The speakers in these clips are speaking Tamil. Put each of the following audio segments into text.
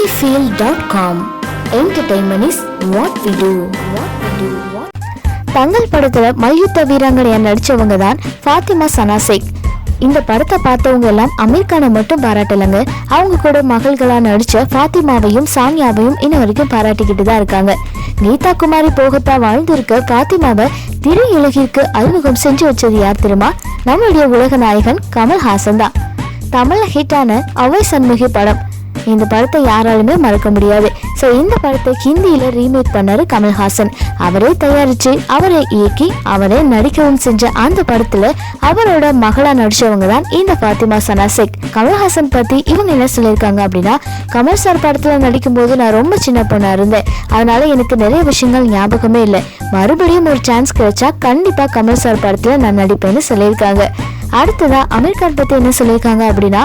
cinefield.com entertainment is what we do தங்கள் படத்துல மல்யுத்த வீராங்கனையா நடிச்சவங்க தான் ஃபாத்திமா சனாசேக். இந்த படத்தை பார்த்தவங்க எல்லாம் அமீர் கானை மட்டும் பாராட்டலைங்க. அவங்க கூட மகள்களாக நடிச்ச ஃபாத்திமாவையும் சானியாவையும் இன்ன வரைக்கும் பாராட்டிக்கிட்டு தான் இருக்காங்க. நீதா குமாரி போகத்தா வாழ்ந்திருக்க ஃபாத்திமாவை திரு இலகிற்கு அறிமுகம் செஞ்சு வச்சது யார் தெரியுமா? நம்மளுடைய உலக நாயகன் கமல்ஹாசன் தான். தமிழ் ஹிட்டான அவை சண்முகி படம். இந்த படத்தை யாராலுமே மறக்க முடியாது. ஸோ இந்த படத்தை ஹிந்தியில் ரீமேக் பண்ணார் கமல்ஹாசன். அவரே தயாரித்து அவரே இயக்கி அவரே நடிக்கவும் செஞ்ச அந்த படத்தில் அவரோட மகளாக நடிச்சவங்க தான் இந்த ஃபாத்திமா சனாசெக். கமல்ஹாசன் பற்றி இவங்க என்ன சொல்லியிருக்காங்க அப்படின்னா கமல் சார் படத்தில் நடிக்கும் போது நான் ரொம்ப சின்ன பொண்ணாக இருந்தேன். அதனால் எனக்கு நிறைய விஷயங்கள் ஞாபகமே இல்லை. மறுபடியும் ஒரு சான்ஸ் கிடைச்சா கண்டிப்பாக கமல் சார் படத்தில் நான் நடிப்பேன்னு சொல்லியிருக்காங்க. அடுத்ததாக அமீர் கான் என்ன சொல்லியிருக்காங்க அப்படின்னா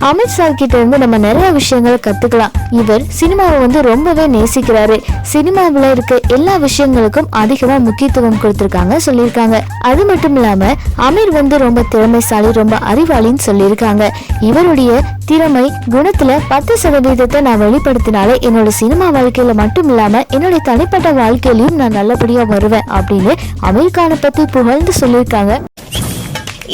அமித் சார் கிட்ட இருந்து நம்ம நிறைய விஷயங்களை கத்துக்கலாம். இவர் சினிமாவை வந்து ரொம்பவே நேசிக்கிறாரு. சினிமாவில் இருக்க எல்லா விஷயங்களுக்கும் அதிகமா முக்கியத்துவம் கொடுத்திருக்காங்க சொல்லியிருக்காங்க. அது மட்டும் இல்லாம அமீர் வந்து ரொம்ப திறமைசாலி ரொம்ப அறிவாளின்னு சொல்லியிருக்காங்க. இவருடைய திறமை குணத்துல பத்து சதவீதத்தை நான் வெளிப்படுத்தினாலே என்னோட சினிமா வாழ்க்கையில மட்டும் இல்லாம என்னுடைய தனிப்பட்ட வாழ்க்கையிலயும் நான் நல்லபடியா வருவேன் அப்படின்னு அமீர் கானை பத்தி புகழ்ந்து சொல்லியிருக்காங்க.